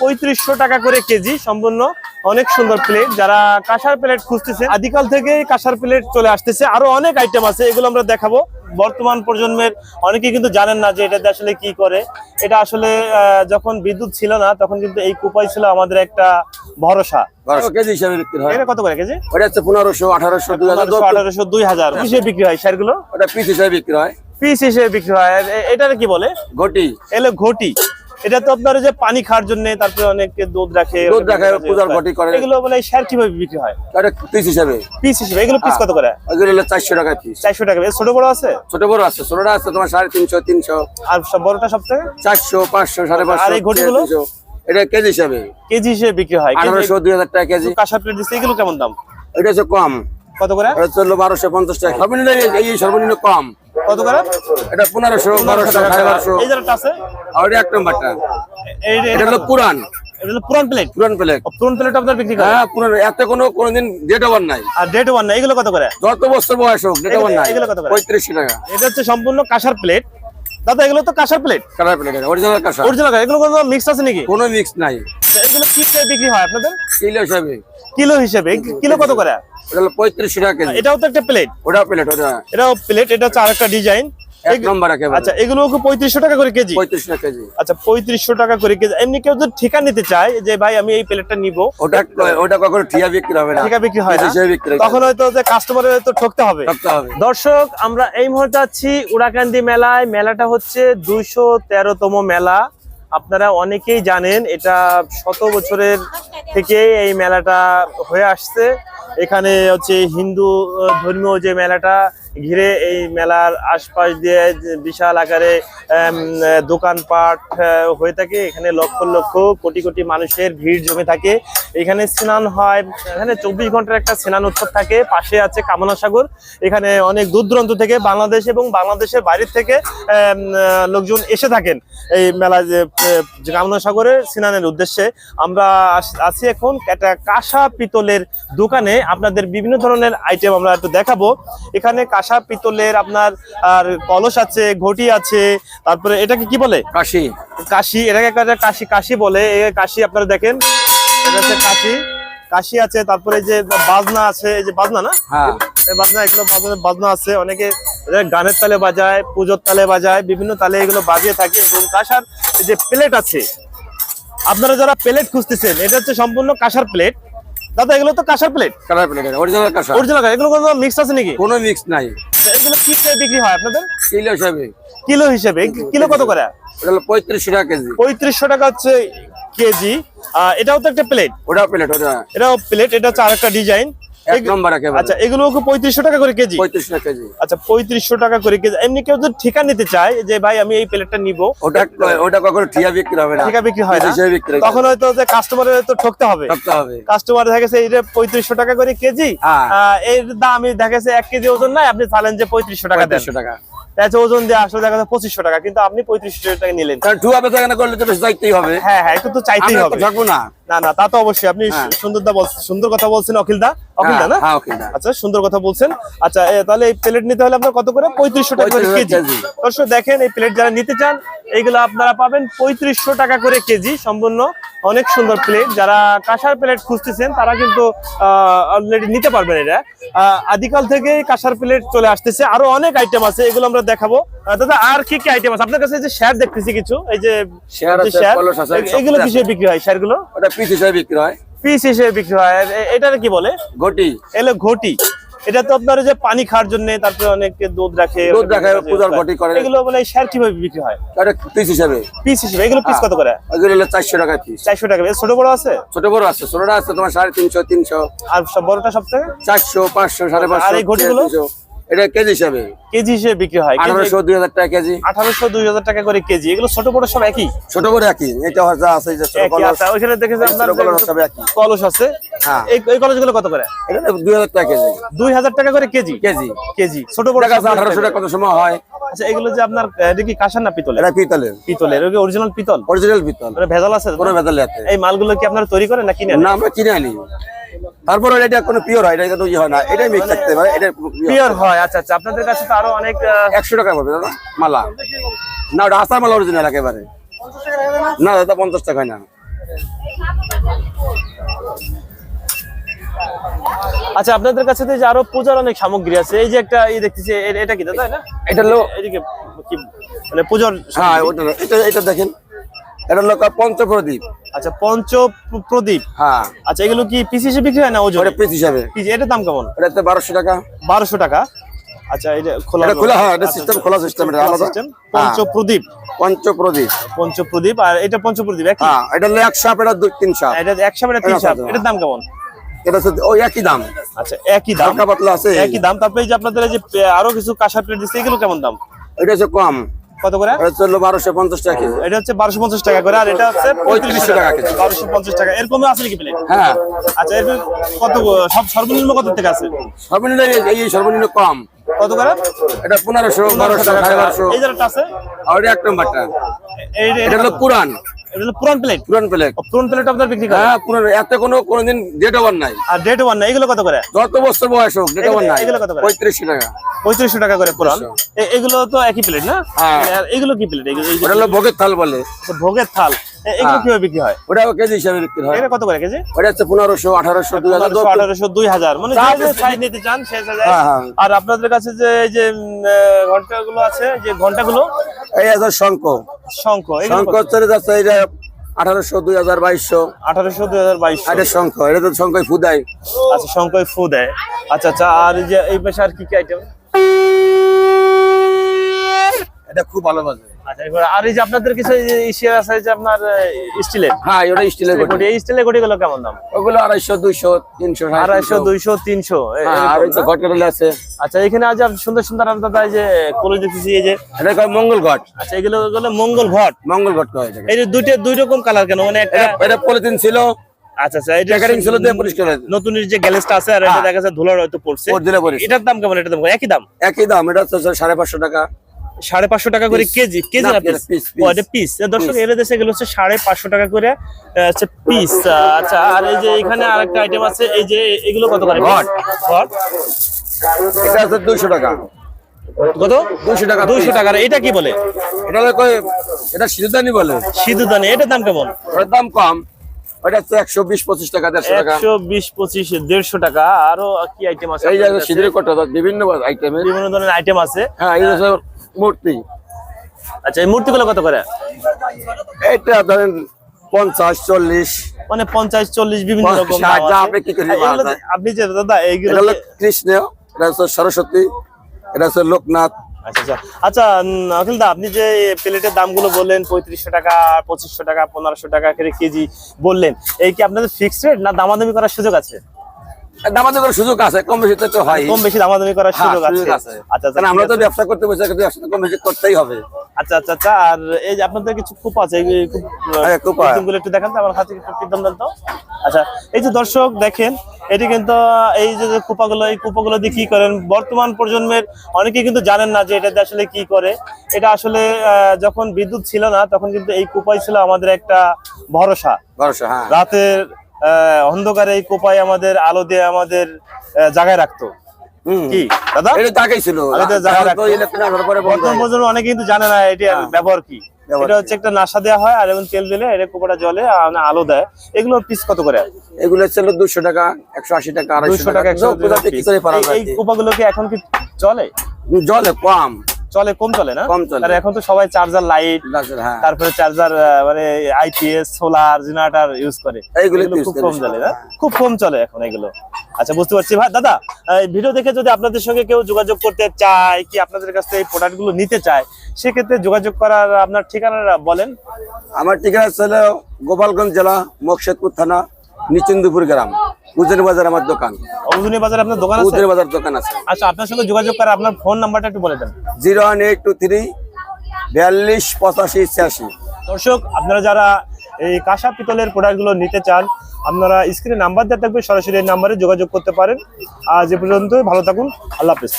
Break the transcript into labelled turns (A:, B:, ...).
A: পঁয়ত্রিশশো টাকা করে কেজি সম্পূর্ণ অনেক সুন্দর প্লেট যারা কাঁসার প্লেট খুঁজতেছে আদিকাল থেকে কাঁসার প্লেট চলে আসতেছে। আরও অনেক আইটেম আছে এগুলো আমরা দেখাবো। বর্তমান প্রজন্মের অনেকেই কিন্তু জানেন না যে এটাতে আসলে কি করে। এটা আসলে যখন বিদ্যুৎ ছিল না তখন কিন্তু এই কুপাই ছিল আমাদের একটা ভরসা।
B: কেজি হিসাবে বিক্রি হয়।
A: এটা কত করে কেজি?
B: ওটা হচ্ছে পনেরোশো আঠারোশো দুই হাজার
A: আঠারোশো দুই হাজার। কিসে বিক্রি হয়
B: ওটা পিস হিসাবে বিক্রি হয়।
A: পিস হিসেবে বিক্রি হয়। এটার কি বলে?
B: ঘটি।
A: এলো ঘটি। এটা তো আপনার যে পানি খাওয়ার জন্য তারপরে অনেকে দুধ রাখে
B: দুধ রাখে, পূজার ঘটি করে।
A: এগুলো বলে স্যার কীভাবে বিক্রি হয়?
B: ওটা পিস হিসাবে।
A: পিস হিসেবে এগুলো পিস কত করে?
B: ওইগুলো হলো চারশো টাকা পিস।
A: চারশো টাকা এর ছোট বড় আছে?
B: ছোট বড় আছে ছোটটা আছে তোমার সাড়ে তিনশো তিনশো।
A: আর সব বড়টা সব থেকে?
B: চারশো পাঁচশো সাড়ে
A: আর
B: পাঁচশো
A: এই ঘটিগুলো?
B: 300 এটা কেজি হিসাবে।
A: কেজি হিসেবে বিক্রি হয়।
B: আঠারোশো দুই হাজার টাকা কেজি।
A: কাঁসা প্লেট দিচ্ছে এগুলো কেমন দাম?
B: এটা হচ্ছে কম।
A: কত করে?
B: এটা বারোশো পঞ্চাশ টাকা। সর্বনিম্ন এই সর্বনিম্ন কম।
A: কত করে?
B: এটা পনেরোশো বারোশো সাড়ে বারোশো।
A: এই যেটা আছে?
B: আর এটা এক নম্বরটা।
A: এই- এই-
B: এটা হলো পুরান।
A: এটা হলো পুরান প্লেট?
B: পুরান প্লেট।
A: পুরান প্লেট আপনার বিক্রি করে
B: হ্যাঁ পুরান। এত কোনো কোনোদিন ডেট ওভার নাই।
A: আর ডেট ওয়ান না এগুলো কত করে?
B: যত বছর বয়স হোক ডেট ওভার নাই।
A: এগুলো কত করে?
B: পঁয়ত্রিশশো টাকা।
A: এটা হচ্ছে সম্পূর্ণ কাঁসার প্লেট। দাদা এগুলো তো কাঁসার প্লেট।
B: কালার প্লেট অরিজিনাল কাঁসা
A: অরিজিনাল এগুলো কোনো মিক্স আছে নাকি?
B: কোনো মিক্স নাই।
A: এগুলো কি করে বিক্রি হয় আপনাদের?
B: কিলো হিসাবে।
A: কিলো হিসেবে। কিলো কত করে?
B: হলো পঁয়ত্রিশশো টাকা কেজি।
A: এটাও তো একটা প্লেট
B: ওটা প্লেট ওটা।
A: এটাও প্লেট এটা হচ্ছে আরেকটা ডিজাইন
B: এক নম্বর একেবারে।
A: আচ্ছা এগুলো টাকা করে কেজি?
B: টাকা কেজি।
A: আচ্ছা পঁয়ত্রিশশো টাকা করে কেজি। এমনি কেউ যদি ঠিকা নিতে চায় যে ভাই আমি এই প্লেটটা নিব
B: ওটা ওটা কখনো বিক্রি হবে না।
A: ঠিকা বিক্রি হয় না। তখন হয়তো যে কাস্টমারের তো ঠকতে হবে। দর্শক আমরা এই মুহূর্তে আছি উড়াকান্দি মেলায়। মেলাটা হচ্ছে দুইশো তেরোতম মেলা। আপনারা অনেকেই জানেন, এটা শত বছরের থেকে এই মেলাটা হয়ে আসছে। এখানে হচ্ছে হিন্দু, ধর্মীয় যে মেলাটা ঘিরে এই মেলার আশপাশ দিয়ে বিশাল আকারে দোকানপাট হয়ে থাকে। এখানে লক্ষ লক্ষ, কোটি কোটি মানুষের ভিড় জমে থাকে। এখানে স্নান হয়, এখানে চব্বিশ ঘণ্টার একটা স্নান উৎসব থাকে। পাশে আছে কামনা সাগর। এখানে অনেক দূর দূরান্ত থেকে বাংলাদেশ এবং বাংলাদেশের বাইরের থেকে লোকজন এসে থাকেন এই মেলা যে কামনা সাগরে স্নানের উদ্দেশ্যে। আমরা আছি এখন একটা কাঁসা পিতলের দোকানে। আপনাদের বিভিন্ন ধরনের আইটেম আমরা একটু দেখাবো। এখানে কাঁসা পিতলের আপনার আর কলস আছে ঘটি আছে তারপরে এটাকে কি বলে?
B: কাশি।
A: কাশি এটাকে কাশি কাশি বলে। এই কাশি আপনারা দেখেন এটা হচ্ছে কাশি। কাশি আছে তারপরে যে বাজনা আছে এই যে বাজনা না?
B: হ্যাঁ।
A: এই বাজনা এগুলো বাজনা বাজনা আছে। অনেকে গানের তালে বাজায় পুজোর তালে বাজায় বিভিন্ন তালে এগুলো বাজিয়ে থাকে। এবং কাঁসার যে প্লেট আছে আপনারা যারা প্লেট খুঁজতেছেন এটা হচ্ছে সম্পূর্ণ কাঁসার প্লেট। দাদা এগুলো তো কাঁসার প্লেট
B: কাঁসার প্লেট অরিজিনাল কাঁসা
A: অরিজিনাল এগুলো কোনো মিক্স আছে নাকি?
B: কোনো মিক্স নাই।
A: এগুলো কি করে বিক্রি হয় আপনাদের?
B: কিলো হিসাবে।
A: কিলো হিসেবে। কিলো কত করে?
B: পঁয়ত্রিশশো টাকা কেজি।
A: পঁয়ত্রিশশো টাকা হচ্ছে কেজি। এটাও তো একটা প্লেট
B: ওটা প্লেট ওটা।
A: এটাও প্লেট এটা হচ্ছে আরেকটা ডিজাইন
B: এক নম্বর একেবারে।
A: আচ্ছা এগুলো পঁয়ত্রিশশো টাকা করে কেজি?
B: পঁয়ত্রিশ টাকা কেজি।
A: আচ্ছা পঁয়ত্রিশশো টাকা করে কেজি। এমনি কেউ যদি ঠিকা নিতে চায় যে ভাই আমি এই প্লেটটা নিব
B: ওটা ওটা কখনো ঠিয়া বিক্রি হবে না।
A: ঠিকা বিক্রি হয় না। তখন হয়তো যে কাস্টমারের তো ঠকতে হবে।
B: রাখতে হবে।
A: কাস্টমার দেখা গেছে এটা পঁয়ত্রিশশো টাকা করে কেজি
B: হ্যাঁ।
A: এর দাম দেখা গেছে এক কেজি ওজন নাই আপনি চালেন যে পঁয়ত্রিশশো টাকা দেন।
B: পঁয়ত্রিশশো টাকা।
A: ওজন দিয়ে আসলে দেখা যাচ্ছে পঁচিশশো টাকা কিন্তু আপনি পঁয়ত্রিশশো টাকা নিলেন।
B: কারণ বেচা করলে তো বেশ দায়িত্বই হবে।
A: হ্যাঁ হ্যাঁ একটু তো চাইতেই হবে।
B: থাকব না।
A: না না তা তো অবশ্যই। আপনি
B: হ্যাঁ।
A: সুন্দর দা বলছেন সুন্দর কথা বলছেন অখিল দা অখিল দা
B: হ্যাঁ,
A: না?
B: হ্যাঁ।
A: আচ্ছা সুন্দর কথা বলছেন। আচ্ছা তাহলে এই প্লেট নিতে হলে আপনার কত করে? পঁয়ত্রিশশো টাকা করে কেজি। দর্শক দেখেন এই প্লেট যারা নিতে চান এইগুলো আপনারা পাবেন পঁয়ত্রিশশো টাকা করে কেজি। সম্পূর্ণ অনেক সুন্দর প্লেট। যারা কাঁসার প্লেট খুঁজতেছেন তারা কিন্তু অলরেডি নিতে পারবেন এটা। আহ, আদিকাল থেকে কাঁসার প্লেট চলে আসতেছে। আরও অনেক আইটেম আছে এগুলো আমরা দেখাবো। দাদা আর কি কি আইটেম আছে? আপনার কাছে এই যে শেয়ার দেখতেছি কিছু। এই যে
B: শেয়ার
A: এগুলো। কিসে বিক্রি হয়
B: শেয়ারগুলো? পিস হিসেবে বিক্রি হয়?
A: পিস হিসেবে বিক্রি হয়। এটার কি বলে?
B: ঘটি।
A: এলো ঘটি। এটা তো আপনার যে পানি খাওয়ার জন্য তারপরে অনেকে দুধ রাখে
B: দুধ রাখে, পূজার ঘটি করে।
A: এগুলো বলে শেয়ার কীভাবে বিক্রি হয়?
B: ওটা পিস হিসেবে।
A: পিস হিসেবে। এগুলো পিস কত করে?
B: ওইগুলো হলো চারশো টাকা পিস।
A: চারশো টাকা এর ছোট বড় আছে?
B: ছোট বড় আছে। ছোটটা আছে তোমার সাড়ে তিনশো তিনশো।
A: আর সব বড়টা সব থেকে?
B: চারশো পাঁচশো সাড়ে
A: আর
B: পাঁচশো
A: এই ঘটিগুলো?
B: 300 এটা কেজি হিসাবে।
A: কেজি হিসেবে বিক্রি হয়।
B: আঠারোশো দুই হাজার টাকা কেজি।
A: আঠারোশো দুই হাজার টাকা করে কেজি। এগুলো ছোট বড় সব একই?
B: ছোট বড় একই। এটা যা আছে।
A: ওইখানে দেখেছি আপনার
B: কলস
A: আছে।
B: হ্যাঁ।
A: এই এই কলসগুলো কত করে?
B: দুই হাজার টাকা কেজি।
A: দুই হাজার টাকা করে কেজি?
B: কেজি।
A: কেজি। ছোট বড়
B: আঠারোশো টাকা কত সময় হয়।
A: আচ্ছা এগুলো যে আপনার আহ, এটা কি কাঁসার না পিতলের?
B: এটা পিতলের।
A: পিতলের। অরিজিনাল পিতল?
B: অরিজিনাল পিতল।
A: ভেজাল আছে
B: কোনো ভেজাল আছে।
A: এই মালগুলো কি আপনারা তৈরি করেন না কিনে
B: না আমরা কিনে আনি। তারপরে এটা কোনো পিওর হয় এটা কিন্তু ইয়ে হয় না এটাই মিক্স থাকতে পারে এটা
A: পিওর হয়। আচ্ছা আচ্ছা আপনাদের কাছে তো আরও অনেক
B: একশো টাকা পড়বে দাদা মালা। না ওটা আসার মালা অরিজিনাল একেবারে। না দাদা পঞ্চাশ টাকা না।
A: আচ্ছা আপনাদের কাছে তো যে আরও পূজার অনেক সামগ্রী আছে এই যে একটা এই দেখতেছি এটা কি দাদা
B: এটা? হলো
A: এদিকে কি মানে পূজার
B: হ্যাঁ ওটা এটা এটা দেখেন। এটা হলো পঞ্চপ্রদীপ
A: আচ্ছা পঞ্চ প্রদীপ।
B: হ্যাঁ।
A: আচ্ছা এগুলো কি পিস হিসেবে বিক্রি হয় না ওজন?
B: ওটা পিস হিসাবে।
A: এটার দাম কেমন?
B: এটাতে বারোশো টাকা।
A: বারোশো টাকা। আচ্ছা এটা খোলা
B: এটা খোলা হয়, এটা খোলা system, এটা আলাদা।
A: পঞ্চপ্রদীপ
B: পঞ্চপ্রদীপ
A: পঞ্চপ্রদীপ আর এটা পঞ্চপ্রদীপ একই?
B: হ্যাঁ এটা হলো এক সাপ এটা দুই তিন সাপ।
A: এটা এক সাপ এটা তিন সাপ। এটার দাম কেমন?
B: এটা হচ্ছে ওই একই দাম।
A: আচ্ছা একই দাম।
B: হালকা পাতলা আছে।
A: একই দাম। তারপরে যে আপনাদের যে আরও কিছু কাঁসা প্লেট দিচ্ছে এগুলো কেমন দাম?
B: এটা হচ্ছে কম।
A: কত করে?
B: বারোশো পঞ্চাশ টাকা
A: এটা হচ্ছে বারোশো পঞ্চাশ টাকা করে আর এটা হচ্ছে
B: পঁয়ত্রিশশো টাকা কেজি।
A: বারোশো পঞ্চাশ টাকা। এরকম আছে নাকি প্লেট?
B: হ্যাঁ।
A: আচ্ছা এর কত সব সর্বনিম্ন কত থেকে আছে?
B: সর্বনিম্ন এই- সর্বনিম্ন কম।
A: কত করে?
B: এটা পনেরোশো বারোশো সাড়ে বারোশো।
A: এই যেটা আছে?
B: আর এটা এক নম্বরটা। এটা হলো পুরান।
A: এটা হলো পুরান প্লেট?
B: পুরান প্লেট।
A: পুরান প্লেট আপনার বিক্রি করে
B: হ্যাঁ পুরান। এত কোনো কোনোদিন ডেট ওভার নাই।
A: আর ডেট ওয়ান না এগুলো কত করে?
B: যত বছর বয়স হোক ডেট ওভার নাই।
A: এগুলো কত করে?
B: পঁয়ত্রিশশো টাকা।
A: পঁয়ত্রিশশো টাকা করে পুরান। এগুলো তো একই প্লেট না?
B: হ্যাঁ।
A: এগুলো কি প্লেট
B: ওটা হলো ভোগের থাল বলে।
A: ভোগের থাল। এগুলো
B: হ্যাঁ।
A: কীভাবে বিক্রি হয়?
B: কেজি হিসাবে বিক্রি হয়।
A: এটা কত করে কেজি?
B: ওটা হচ্ছে পনেরোশো আঠারোশো দুই হাজার
A: আঠারোশো দুই হাজার। মানে সাইজ নিতে চান সে
B: হ্যাঁ।
A: আর আপনাদের কাছে যে যে ঘণ্টা গুলো আছে যে ঘন্টাগুলো
B: এই আছে শঙ্খ।
A: শঙ্খ এগুলো
B: শঙ্খ চলে এটা আঠারোশো দুই হাজার বাইশশো।
A: আঠারোশো দুই হাজার বাইশ
B: এটা শঙ্খ। এটা তো শঙ্খ ফুদাই
A: আচ্ছা ফু দেয় আচ্ছা আচ্ছা আর এই যে এই পাশে আর কি কি আইটেম
B: এটা খুব ভালো বাজে।
A: আচ্ছা আর এই যে আপনাদের কিছু ইসিয়ার আছে যে আপনার স্টিলের?
B: হ্যাঁ ওটা স্টিলের
A: এই স্টিলের গড়িগুলো কেমন দাম?
B: ওগুলো আড়াইশো দুইশো তিনশো
A: আড়াইশো দুইশো তিনশো।
B: হ্যাঁ, আর ওই তো? আছে।
A: আচ্ছা এখানে আজ সুন্দর সুন্দর এই যে কলেজ দেখতেছি এই যে
B: এটা কয় মঙ্গল ঘট?
A: আচ্ছা এগুলো মঙ্গল ঘট।
B: মঙ্গল ঘট কয়
A: এই যে দুইটা দুই রকম কালার কেন? মানে
B: এটা পলিথিন ছিল
A: আচ্ছা আচ্ছা এটা
B: প্যাকেটিং ছিল দিয়ে পরিষ্কার হয়েছে।
A: নতুন যে গ্যালেসটা আছে আর এটা। দেখা যাচ্ছে ধুলার হয়তো পড়ছে।
B: দিলে পরিষ্কার।
A: এটার দাম কেমন? এটার দাম একই দাম?
B: একই দাম এটা হচ্ছে সাড়ে পাঁচশো টাকা।
A: সাড়ে পাঁচশো টাকা করে কেজি কেজি
B: না,
A: না পিস
B: piece,
A: ও এটা পিস দর্শক এর দেশে এগুলো হচ্ছে সাড়ে পাঁচশো টাকা করে হচ্ছে পিস আচ্ছা আর এই যে এখানে আরেকটা আইটেম আছে এই যে এগুলো কত করে?
B: ঘট।
A: ঘট
B: এটা হচ্ছে দুইশো টাকা।
A: কত?
B: দুইশো টাকা
A: দুইশো টাকার। এটা কি বলে?
B: এটা এটা বলে।
A: এটার দাম কেমন?
B: দাম কম। ওটা একশো বিশ পঁচিশ টাকা দেড়শো টাকা।
A: একশো বিশ পঁচিশ দেড়শো টাকা। আরও কি আইটেম আছে
B: এই যে সিঁদুরের কটা বিভিন্ন আইটেমের
A: বিভিন্ন ধরনের আইটেম আছে।
B: হ্যাঁ এই হচ্ছে মূর্তি।
A: আচ্ছা এই মূর্তিগুলো কত করে?
B: এটা ধরেন পঞ্চাশ চল্লিশ।
A: মানে পঞ্চাশ চল্লিশ বিভিন্ন
B: পঞ্চাশ,
A: রকম
B: ষাট,
A: দাম
B: যা
A: আছে।
B: আপনি কি?
A: আপনি যে দাদা এইগুলো
B: কৃষ্ণ এটা হচ্ছে সরস্বতী এটা হচ্ছে লোকনাথ
A: আচ্ছা আচ্ছা। আচ্ছা অখিল দা আপনি যে প্লেটের দামগুলো বললেন পঁয়ত্রিশশো টাকা পঁচিশশো টাকা পনেরোশো টাকা করে কেজি বললেন এই কি আপনাদের ফিক্সড রেট না দামাদামি করার সুযোগ আছে?
B: সুযোগ আছে কম বেশি তো হয়।
A: কম বেশি দামাদামি করার
B: হ্যাঁ,
A: সুযোগ আছে। আচ্ছা আচ্ছা
B: আমরা তো ব্যবসা করতে বসে ব্যবসা কম বেশি করতেই হবে।
A: আচ্ছা আচ্ছা আচ্ছা আর এই যে আপনাদের কিছু কুপ আছে কুপ
B: হ্যাঁ, কুপা।
A: গুলো একটু দেখান তো আমার হাতে একটু কিদম দেন তো। আচ্ছা এই যে দর্শক দেখেন এটি কিন্তু এই যে কুপাগুলো এই কুপাগুলো দিয়ে কি করেন? বর্তমান প্রজন্মের অনেকেই কিন্তু জানেন না যে এটাতে আসলে কি করে। এটা আসলে আহ, যখন বিদ্যুৎ ছিল না তখন কিন্তু এই কুপাই ছিল আমাদের একটা ভরসা।
B: ভরসা হ্যাঁ।
A: রাতের আহ, অন্ধকারে এই কোপাই আমাদের আলো দিয়ে আমাদের জাগায় রাখতো। কি? দাদা?
B: এটা জায়গাই ছিল।
A: অনেকে কিন্তু জানে না এটার ব্যবহার কি। এটা হচ্ছে একটা নাশা দেওয়া হয় আর এবং তেল দিলে এটা কোপাটা জলে আর আলো দেয়। এগুলোর পিস কত করে?
B: এগুলো ছিল দুশো টাকা একশো আশি টাকা আড়াইশো
A: টাকা। এই কোপাগুলো কি এখন কি চলে?
B: জলে কম।
A: চলে কম চলে না?
B: কম চলে।
A: আর এখন তো সবাই চার্জার লাইট
B: হ্যাঁ।
A: তারপরে চার্জার মানে আইপিএস সোলার জেনারেটর ইউজ করে।
B: এইগুলো
A: এগুলো খুব কম চলে না? খুব কম চলে এখন এগুলো। আচ্ছা বুঝতে পারছি। ভাই দাদা এই ভিডিও দেখে যদি আপনাদের সঙ্গে কেউ যোগাযোগ করতে চায় কি আপনাদের কাছ থেকে এই প্রোডাক্টগুলো নিতে চায় সেক্ষেত্রে যোগাযোগ করার আপনার ঠিকানাটা বলেন।
B: আমার ঠিকানা ছিল গোপালগঞ্জ জেলা মকশেদপুর থানা নিচুন্দুপুর গ্রাম উজের বাজার আমার দোকান।
A: অবধুনি বাজারে আপনার দোকান আছে?
B: উজের বাজার দোকান আছে।
A: আচ্ছা আপনার সঙ্গে যোগাযোগ করে আপনার ফোন নাম্বারটা একটু বলে দেন।
B: Zero one eight two three বিয়াল্লিশ পঁচাশি ছিয়াশি।
A: দর্শক আপনারা যারা এই কাঁসা পিতলের প্রোডাক্টগুলো নিতে চান আপনারা স্ক্রিনে নাম্বার দেওয়া থাকবে, সরাসরি এই নাম্বারে যোগাযোগ করতে পারেন। আজ এ পর্যন্ত ভালো থাকুন, আল্লাহ হাফিজ।